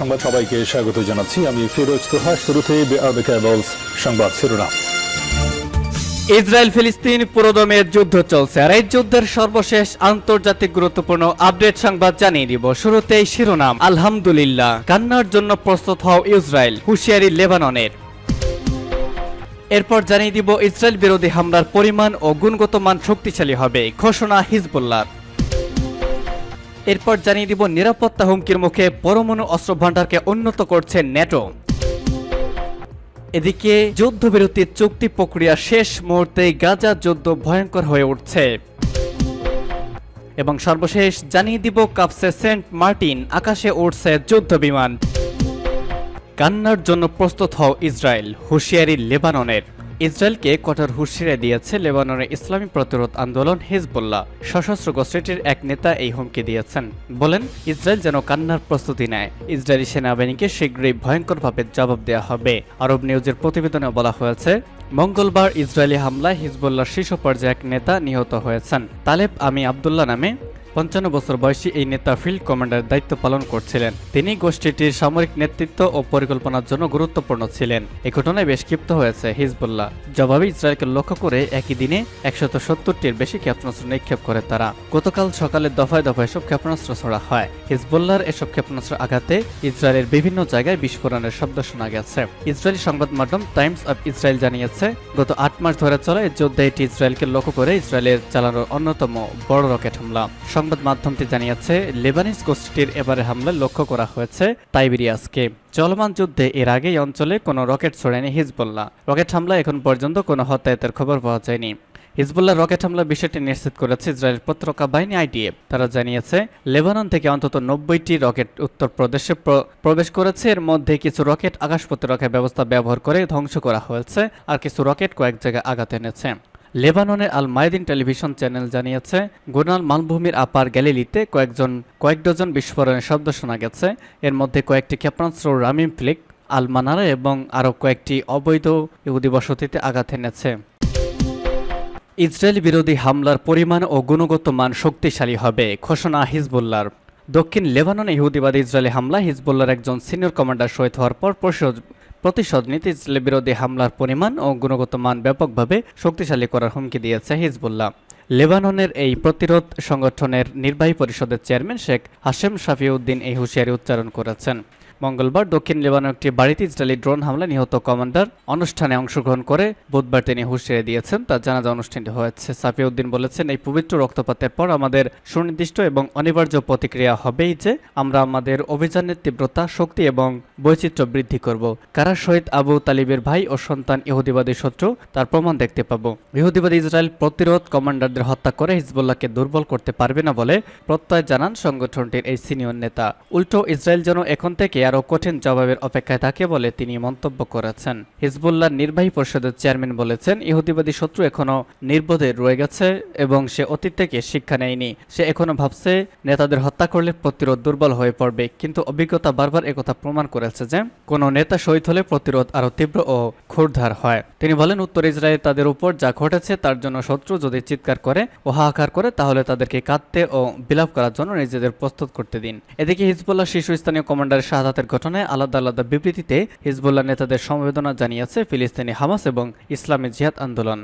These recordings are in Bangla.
সংবাদ সবাইকে স্বাগত জানাচ্ছি। আমি ফিরোজ তোহা, শুরুতে সংবাদ শিরোনাম। ইসরায়েল ফিলিস্তিন পুরোদমের যুদ্ধ চলছে আর এই যুদ্ধের সর্বশেষ আন্তর্জাতিক গুরুত্বপূর্ণ আপডেট সংবাদ জানিয়ে দিব। শুরুতেই শিরোনাম, আলহামদুলিল্লাহ, কান্নার জন্য প্রস্তুত হও ইসরায়েল, হুঁশিয়ারি লেবাননের। এরপর জানিয়ে দিব, ইসরায়েল বিরোধী হামলার পরিমাণ ও গুণগত মান শক্তিশালী হবে, ঘোষণা হিজবুল্লাহ। এরপর জানিয়ে দিব নিরাপত্তা হুমকির মুখে পরমাণু অস্ত্র ভান্ডারকে উন্নত করছে ন্যাটো। এদিকে যুদ্ধবিরতির চুক্তি প্রক্রিয়া শেষ মুহূর্তে গাজা যুদ্ধ ভয়ঙ্কর হয়ে উঠছে। এবং সর্বশেষ জানিয়ে দিব কাপসে সেন্ট মার্টিন, আকাশে উঠছে যুদ্ধ বিমান কান্নার জন্য প্রস্তুত হও ইসরায়েল, হুঁশিয়ারি লেবাননের। ইসরায়েলকে কঠোর হুঁশিয়ারি দিয়েছে লেবাননের ইসলামী প্রতিরোধ আন্দোলন হিজবুল্লাহ। সশস্ত্র গোষ্ঠীটির এক নেতা এই হুমকি দিয়েছেন। বলেন, ইসরায়েল যেন কান্নার প্রস্তুতি নেয়। ইসরায়েলি সেনাবাহিনীকে শীঘ্রই ভয়ঙ্করভাবে জবাব দেওয়া হবে। আরব নিউজের প্রতিবেদনে বলা হয়েছে, মঙ্গলবার ইসরায়েলি হামলায় হিজবুল্লাহর শীর্ষ পর্যায়ে এক নেতা নিহত হয়েছেন। তালেব আমি আবদুল্লাহ নামে পঞ্চান্ন বছর বয়সী এই নেতা ফিল্ড কমান্ডার দায়িত্ব পালন করছিলেন। তিনি গোষ্ঠীটির সামরিক নেতৃত্ব ও পরিকল্পনার জন্য গুরুত্বপূর্ণ ছিলেন। এই ঘটনায় বেশ ক্ষিপ্ত হয়েছে হিজবুল্লাহ। জবাবে ইসরায়েলকে লক্ষ্য করে একই দিনে একশত সত্তরটির বেশি ক্ষেপণাস্ত্র নিক্ষেপ করে তারা। গতকাল সকালে দফায় দফায় এসব ক্ষেপণাস্ত্র ছড়া হয়। হিজবুল্লাহর এসব ক্ষেপণাস্ত্র আঘাতে ইসরায়েলের বিভিন্ন জায়গায় বিস্ফোরণের শব্দ শোনা গেছে। ইসরায়েলি সংবাদ মাধ্যম টাইমস অব ইসরায়েল জানিয়েছে, গত আট মাস ধরে চলা এই যুদ্ধে এটি ইসরায়েলকে লক্ষ্য করে ইসরায়েলের চালানোর অন্যতম বড় রকেট হামলা। সংবাদ মাধ্যমটি জানিয়েছে লেবানিস গোষ্ঠীটির এবারে হামলা লক্ষ্য করা হয়েছে তাইবেরিয়াসকে। চলমান যুদ্ধে এর আগে অঞ্চলে কোনো রকেট ছড়ায়নি হিজবুল্লাহ। রকেট হামলা এখন পর্যন্ত কোনো হতাহতের খবর পাওয়া যায়নি। হিজবুল্লাহ রকেট হামলা বিষয়টি নিশ্চিত করেছে ইসরায়েলের প্রতিরক্ষা বাহিনী আইডিএফ। তারা জানিয়েছে, লেবানন থেকে অন্তত নব্বইটি রকেট উত্তর প্রদেশে প্র- প্রবেশ করেছে। এর মধ্যে কিছু রকেট আকাশ প্রতিরক্ষা ব্যবস্থা ব্যবহার করে ধ্বংস করা হয়েছে, আর কিছু রকেট কয়েক জায়গায় আঘাত এনেছে। লেবাননের আল মায়েদিন টেলিভিশন চ্যানেল জানিয়েছে গোনাল মালভূমির আপার গ্যালিলিতে কয়েকজন, কয়েক ডজন বিস্ফোরণের শব্দ শোনা গেছে। এর মধ্যে কয়েকটি ক্ষেপণাস্ত্র, রামিম ফ্লিক, আলমানারা এবং আরও কয়েকটি অবৈধ ইহুদি বসতিতে আঘাত এনেছে। ইসরায়েল বিরোধী হামলার পরিমাণ ও গুণগত মান শক্তিশালী হবে, ঘোষণা হিজবুল্লার দক্ষিণ লেবাননে ইহুদিবাদী ইসরায়েলি হামলা হিজবুল্লার একজন সিনিয়র কমান্ডার শহীদ হওয়ার পর প্রতিশোধ- নিতে ইসরায়েল বিরোধী হামলার পরিমাণ ও গুণগত মান ব্যাপকভাবে শক্তিশালী করার হুমকি দিয়েছে হিজবুল্লাহ। লেবাননের এই প্রতিরোধ সংগঠনের নির্বাহী পরিষদের চেয়ারম্যান শেখ হাশেম শাফিউদ্দিন এই হুঁশিয়ারি উচ্চারণ করেছেন। মঙ্গলবার দক্ষিণ লেবানন একটি বাড়িতে ইসরায়েলি ড্রোন হামলা নিহত কমান্ডার অনুষ্ঠানে অংশগ্রহণ করে বুধবার তিনি হুঁশিয়ারি দিয়েছেন। তার জানাজা অনুষ্ঠানটি হয়েছে। সাফিউদ্দিন বলেছেন, এই পবিত্র রক্তপাতের পর আমাদের সুনির্দিষ্ট এবং অনিবার্য প্রতিক্রিয়া হবেই যে আমরা আমাদের অভিযানের তীব্রতা, শক্তি এবং বৈচিত্র্য বৃদ্ধি করব। কারা শহীদ আবু তালিবের ভাই ও সন্তান ইহুদিবাদী শত্রু, তার প্রমাণ দেখতে পাব। ইহুদিবাদী ইসরায়েল প্রতিরোধ কমান্ডারদের হত্যা করে হিজবুল্লাহকে দুর্বল করতে পারবে না বলে প্রত্যয় জানান সংগঠনটির এই সিনিয়র নেতা। উল্টো, ইসরায়েল যেন এখন থেকে আরও কঠিন জবাবের অপেক্ষায় থাকে বলে তিনি মন্তব্য করেছেন। হিজবুল্লাহ নির্বাহী পরিষদের চেয়ারম্যান বলেছেন, ইহুদিবাদী শত্রু এখনও নির্বোধে রয়ে গেছে এবং সে অতীত থেকে শিক্ষা নেয়নি। সে এখনও ভাবছে, নেতাদের হত্যা করলে প্রতিরোধ দুর্বল হয়ে পড়বে। কিন্তু অভিজ্ঞতা বারবার একথা প্রমাণ করেছে যে, কোনো নেতা শহীদ হলে প্রতিরোধ আরও তীব্র ও ক্ষুরধার হয়। তিনি বলেন, উত্তর ইসরায়েল তাদের উপর যা ঘটেছে তার জন্য শত্রু যদি চিৎকার করে ও হাহাকার করে, তাহলে তাদেরকে কাঁদতে ও বিলাপ করার জন্য নিজেদের প্রস্তুত করতে দিন। এদিকে হিজবুল্লাহ শীর্ষস্থানীয় কমান্ডারের শাহাদাতের ঘটনায় আলাদা আলাদা বিবৃতিতে হিজবুল্লাহ নেতাদের সমবেদনা জানিয়েছে ফিলিস্তিনি হামাস এবং ইসলামী জিহাদ আন্দোলন।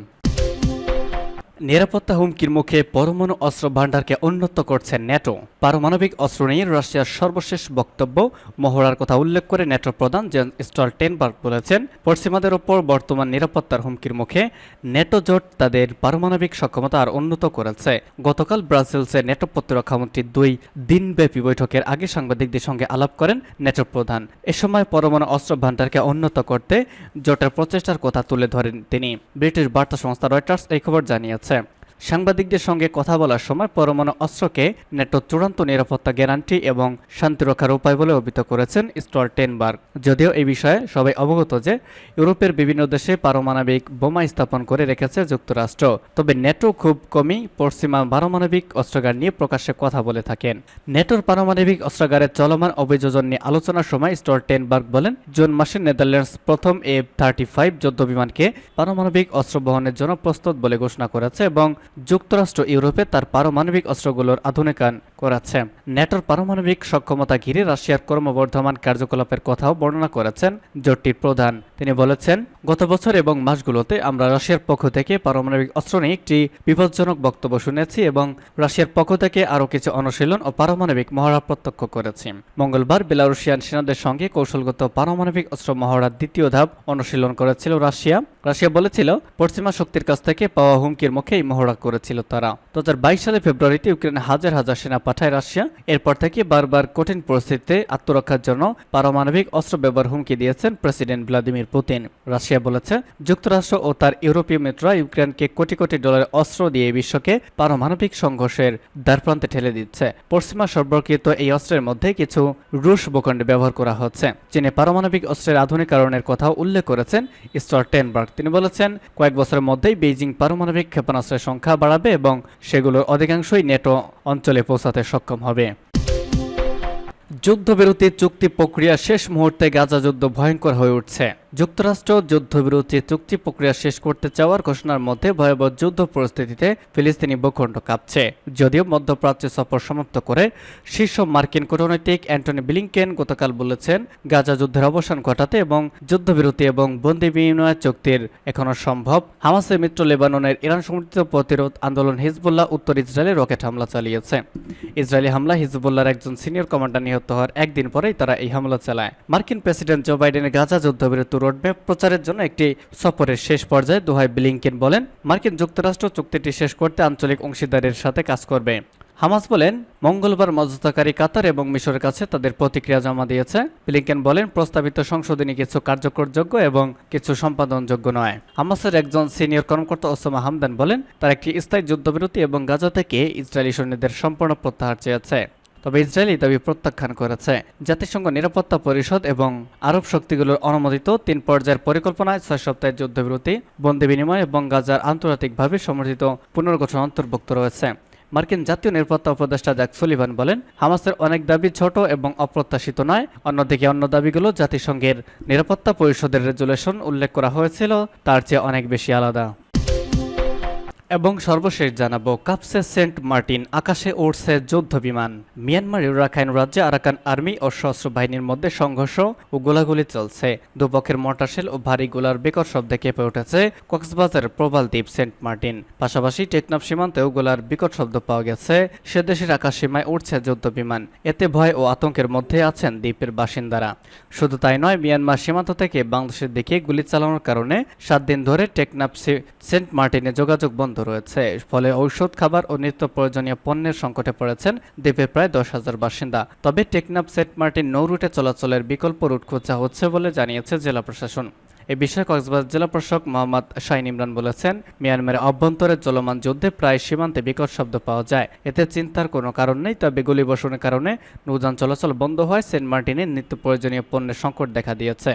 নিরাপত্তা হুমকির মুখে পরমাণু অস্ত্র ভান্ডারকে উন্নত করছে ন্যাটো। পারমাণবিক অস্ত্র নিয়ে রাশিয়ার সর্বশেষ বক্তব্য, মহড়ার কথা উল্লেখ করে ন্যাটো প্রধান জেন স্টলটেনবার্গ বলেছেন, পশ্চিমাদের ওপর বর্তমান নিরাপত্তার হুমকির মুখে ন্যাটো জোট তাদের পারমাণবিক সক্ষমতা আর উন্নত করেছে। গতকাল ব্রাজিলসে ন্যাটো প্রতিরক্ষা মন্ত্রীর দুই দিনব্যাপী বৈঠকের আগে সাংবাদিকদের সঙ্গে আলাপ করেন ন্যাটো প্রধান। এ সময় পরমাণু অস্ত্র ভাণ্ডারকে উন্নত করতে জোটের প্রচেষ্টার কথা তুলে ধরেন তিনি। ব্রিটিশ বার্তা সংস্থা রয়টার্স এই খবর জানিয়েছে। So সাংবাদিকদের সঙ্গে কথা বলার সময় পরমাণু অস্ত্রকে নেটো চূড়ান্ত নিরাপত্তা গ্যারান্টি এবং শান্তি রক্ষার উপায় বলে অভিহিত করেছেন স্টলটেনবার্গ যদিও এই বিষয়ে সবাই অবগত যে ইউরোপের বিভিন্ন দেশে পারমাণবিক বোমা স্থাপন করে রেখেছে যুক্তরাষ্ট্র। তবে নেটো খুব কমই পশ্চিমা পারমাণবিক অস্ত্রাগার নিয়ে প্রকাশ্যে কথা বলে থাকেন। নেটোর পারমাণবিক অস্ত্রাগারের চলমান অভিযোজন নিয়ে আলোচনার সময় স্টলটেনবার্গ বলেন, জুন মাসে নেদারল্যান্ডস প্রথম এফ থার্টি ফাইভ যুদ্ধ বিমানকে পারমাণবিক অস্ত্র বহনের জন্য প্রস্তুত বলে ঘোষণা করেছে এবং যুক্তরাষ্ট্র ইউরোপে তার পারমাণবিক অস্ত্রগুলোর আধুনিকায়ন করাচ্ছে ন্যাটোর পারমাণবিক সক্ষমতা ঘিরে রাশিয়ার ক্রমবর্ধমান কার্যকলাপের কথাও বর্ণনা করেছেন জোটটির প্রধান। তিনি বলেছেন, গত বছর এবং মাসগুলোতে আমরা রাশিয়ার পক্ষ থেকে পারমাণবিক অস্ত্র নিয়ে একটি বিপজ্জনক বক্তব্য শুনেছি এবং রাশিয়ার পক্ষ থেকে আরও কিছু অনুশীলন ও পারমাণবিক মহড়া প্রত্যক্ষ করেছি। মঙ্গলবার বেলারুশিয়ান সেনাদের সঙ্গে কৌশলগত পারমাণবিক অস্ত্র মহড়ার দ্বিতীয় ধাপ অনুশীলন করেছিল রাশিয়া। রাশিয়া বলেছিল, পশ্চিমা শক্তির কাছ থেকে পাওয়া হুমকির মুখে এই মহড়া করেছিল তারা। দু সালে ফেব্রুয়ারিতে ইউক্রেনে হাজার হাজার সেনা পাঠায় রাশিয়া। এরপর থেকে বারবার কঠিন পরিস্থিতিতে আত্মরক্ষার জন্য পারমাণবিক অস্ত্র ব্যবহার হুমকি দিয়েছেন প্রেসিডেন্ট ভ্লাদিমির পুতিন। রাশিয়া বলেছে, যুক্তরাষ্ট্র ও তার ইউরোপীয় মিত্ররা ইউক্রেনকে কোটি কোটি ডলারের অস্ত্র দিয়ে বিশ্বকে পারমাণবিক সংঘর্ষের দ্বারপ্রান্তে ঠেলে দিচ্ছে। পশ্চিমা সর্বকৃত এই অস্ত্রের মধ্যে কিছু রুশ ভূখণ্ডে ব্যবহার করা হচ্ছে। চীনে পারমাণবিক অস্ত্রের আধুনিকরণের কথাও উল্লেখ করেছেন স্টলটেনবার্গ। তিনি বলেছেন, কয়েক বছরের মধ্যেই বেইজিং পারমাণবিক ক্ষেপণাস্ত্রের সংখ্যা বাড়াবে এবং সেগুলোর অধিকাংশই নেটো অঞ্চলে পৌঁছাতে সক্ষম হবে। যুদ্ধবিরতি চুক্তি প্রক্রিয়া শেষ মুহূর্তে গাজা যুদ্ধ ভয়ঙ্কর হয়ে উঠছে। যুক্তরাষ্ট্র যুদ্ধবিরতি চুক্তি প্রক্রিয়া শেষ করতে চাওয়ার ঘোষণার মধ্যে ভয়াবহ যুদ্ধ পরিস্থিতিতে ফিলিস্তিনি ভূখণ্ড কাঁপছে। যদিও মধ্যপ্রাচ্যে সফর সমাপ্ত করে শীর্ষ মার্কিন কূটনৈতিক অ্যান্টনি ব্লিংকেন গতকাল বলেছেন, গাজা যুদ্ধের অবসান ঘটাতে এবং যুদ্ধবিরতি এবং বন্দি বিনিময় চুক্তির এখনও সম্ভব। হামাসের মিত্র লেবাননের ইরান সমর্থিত প্রতিরোধ আন্দোলন হিজবুল্লাহ উত্তর ইসরায়েলে রকেট হামলা চালিয়েছে। ইসরায়েলি হামলা হিজবুল্লাহর একজন সিনিয়র কমান্ডার নিহত হওয়ার একদিন পরেই তারা এই হামলা চালায়। মার্কিন প্রেসিডেন্ট জো বাইডেনের গাজা যুদ্ধবিরতি রোডম্যাপ প্রচারের জন্য একটি সফরের শেষ পর্যায়ে দোহাই ব্লিংকেন বলেন, মার্কিন যুক্তরাষ্ট্র চুক্তিটি শেষ করতে আঞ্চলিক অংশীদারের সাথে কাজ করবে। হামাস বলেন, মঙ্গলবার মধ্যস্থতাকারী কাতার এবং মিশরের কাছে তাদের প্রতিক্রিয়া জমা দিয়েছে। ব্লিংকেন বলেন, প্রস্তাবিত সংশোধনী কিছু কার্যকরযোগ্য এবং কিছু সম্পাদনযোগ্য নয়। হামাসের একজন সিনিয়র কর্মকর্তা ওসামা হামদান বলেন, তার একটি স্থায়ী যুদ্ধবিরতি এবং গাজা থেকে ইসরায়েলি সৈন্যদের সম্পূর্ণ প্রত্যাহার চেয়েছে। তবে ইসরায়েলি দাবি প্রত্যাখ্যান করেছে। জাতিসংঘ নিরাপত্তা পরিষদ এবং আরব শক্তিগুলোর অনুমোদিত তিন পর্যায়ের পরিকল্পনায় ছয় সপ্তাহের যুদ্ধবিরতি, বন্দি বিনিময় এবং গাজার আন্তর্জাতিকভাবে সমর্থিত পুনর্গঠন অন্তর্ভুক্ত রয়েছে। মার্কিন জাতীয় নিরাপত্তা উপদেষ্টা জ্যাক সুলিভান বলেন, হামাসের অনেক দাবি ছোট এবং অপ্রত্যাশিত নয়। অন্যদিকে অন্য দাবিগুলো জাতিসংঘের নিরাপত্তা পরিষদের রেজুলেশন উল্লেখ করা হয়েছিল, তার চেয়ে অনেক বেশি আলাদা। এবং সর্বশেষ জানাব, কাপসে সেন্ট মার্টিন আকাশে উড়ছে যুদ্ধ বিমান। মিয়ানমারের রাখাইন রাজ্যে আরাকান আর্মি ও সশস্ত্র বাহিনীর মধ্যে সংঘর্ষ ও গোলাগুলি চলছে। দুপক্ষের মোটরশেল ও ভারী গোলার বিকট শব্দে কেঁপে উঠেছে কক্সবাজারের প্রবাল দ্বীপ সেন্ট মার্টিন। পাশাপাশি টেকনাফ সীমান্তেও গোলার বিকট শব্দ পাওয়া গেছে। সে দেশের আকাশ সীমায় উঠছে যুদ্ধ বিমান। এতে ভয় ও আতঙ্কের মধ্যে আছেন দ্বীপের বাসিন্দারা। শুধু তাই নয়, মিয়ানমার সীমান্ত থেকে বাংলাদেশের দিকে গুলি চালানোর কারণে সাত দিন ধরে টেকনাফ সেন্ট মার্টিনে যোগাযোগ বন্ধ রয়েছে। ফলে ঔষধ, খাবার ও নিত্য প্রয়োজনীয় পণ্যের সংকটে পড়েছেন দ্বীপের প্রায় দশ হাজার বাসিন্দা। তবে টেকনাফ সেন্ট মার্টিন নৌ রুটে চলাচলের বিকল্প রুট খোঁজা হচ্ছে বলে জানিয়েছে জেলা প্রশাসন। এ বিষয়ে কক্সবাজার জেলা প্রশাসক মোহাম্মদ শাহিন ইমরান বলেছেন, মিয়ানমারের অভ্যন্তরে চলমান যুদ্ধে প্রায় সীমান্তে বিকট শব্দ পাওয়া যায়। এতে চিন্তার কোনো কারণ নেই, তবে গুলিবর্ষণের কারণে নৌযান চলাচল বন্ধ হয় সেন্ট মার্টিনে নিত্য প্রয়োজনীয় পণ্যের সংকট দেখা দিয়েছে।